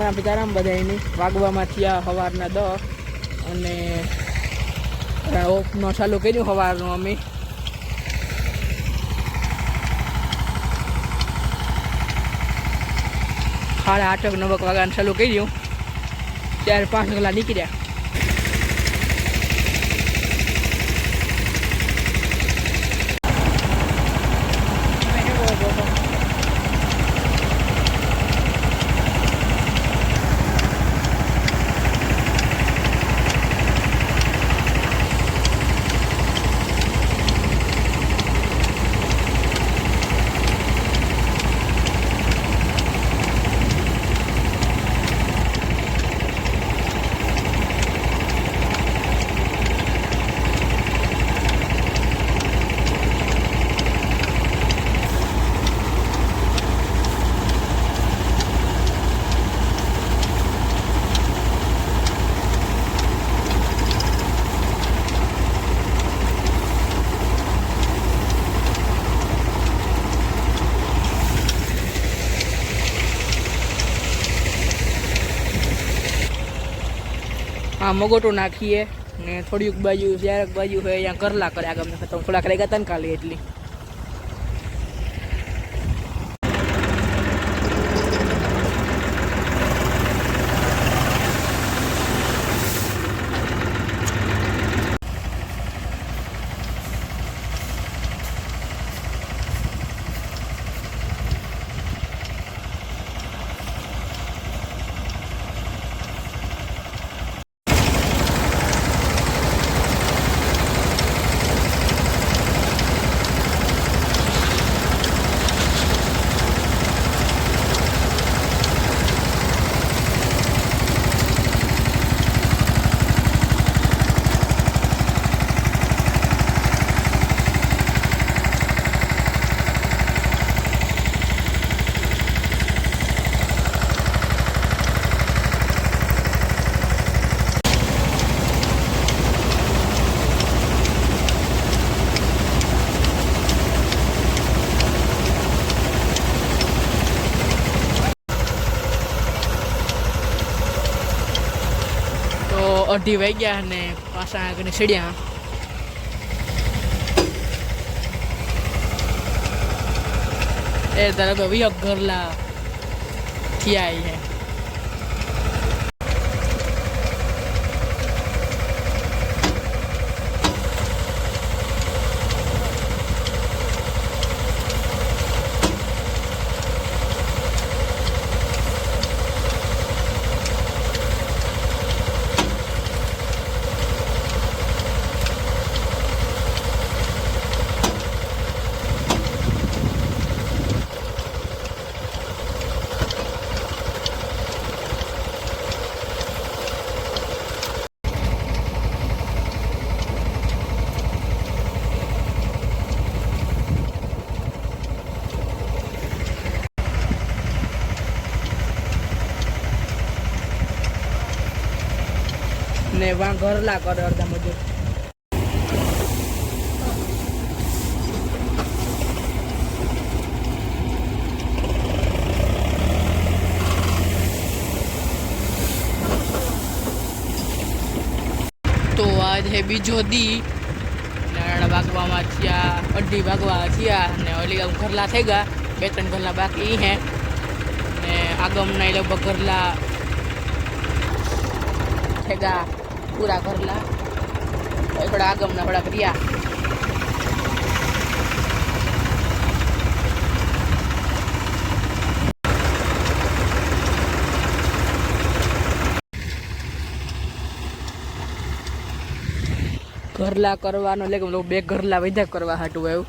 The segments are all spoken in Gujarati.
રામ બધા બધાયની વાગવામાં થયા સવારના દસ અને ઓફનો ચાલુ કર્યું સવારનું અમે. સાડા આઠક નવક વાગ્યાનું ચાલુ કર્યું. ત્યારે પાંચ કલાક નીકળ્યા. આ મગોટો નાખીએ ને થોડીક બાજુ જ્યારેક બાજુ હોય, અહીંયા કરલા કર્યા, ગમે તો થોડાક રહી ગયા તને કાલે એટલી તો અઢી વાગ્યા અને પાછા આગળ સીડ્યા. એ તરફ વિયક ઘરલા થયા છે ને વાં ઘરલા કરે અડધા મજૂર. તો આજ હે બીજો દી. નારાયણ વાગવામાં થયા અઢી વાગવા થયા ને ઓલી ઘરલા થઈ ગયા. બે ત્રણ ઘરલા બાકી હે. ને આગમના એ લગભગ ઘરલા થેગા પૂરા ઘરલા. થોડા આગમના થોડા ભર્યા ઘરલા કરવાનો એટલે કે બે ઘરલા વધ્યા કરવા હાટું આવ્યું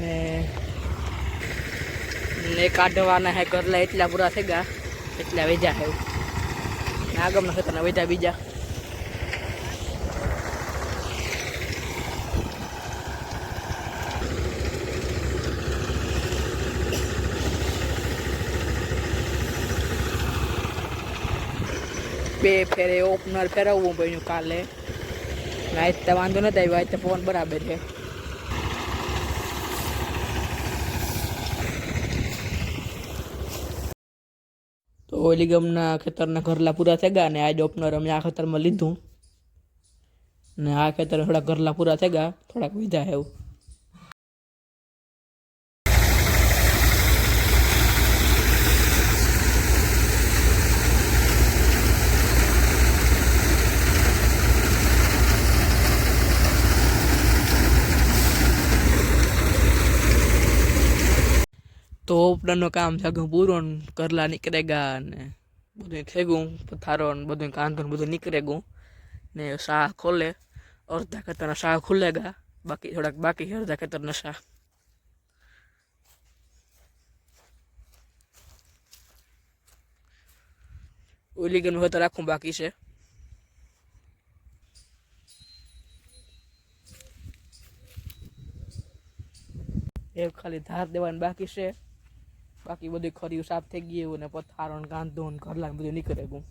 ને ને કાઢવાના હે ઘરલા એટલા પૂરા થઈ ગયા, એટલા વેજા હે ને આગમના ખેતરના વેજા બીજા. બે ફેરે ઓપનર ફેરવવું પડ્યું કાલે. આજ તો વાંધો નથી આવ્યો, આજ તો ફોન બરાબર છે. તો ઓલીગમના ખેતરના ઘરલા પૂરા થઈ ગયા ને આજ ઓપનર અમે આ ખેતરમાં લીધું. ને આ ખેતર થોડા ઘરલા પૂરા થઈ ગયા, થોડાક વિધા એવું. તો ઓપનરનું કામ સગું પૂરું ને કરલા નીકળે ગયા ને બધું થઈ ગયું પથારો ને બધું કાંધો ને બધું નીકળે ગયું ને શાહ ખોલે, અડધા ખેતરના શાહ ખુલે ગયા બાકી થોડાક બાકી છે, અડધા ખેતરના શાહ. ઓલી ગનું ખેતર આખું બાકી છે. એક ખાલી ધાર દેવાની બાકી છે. બાકી બધું ખરી સાફ થઈ ગયું ને પથારો ને કાંધો ને ઘરલા બધું નીકળે ગયું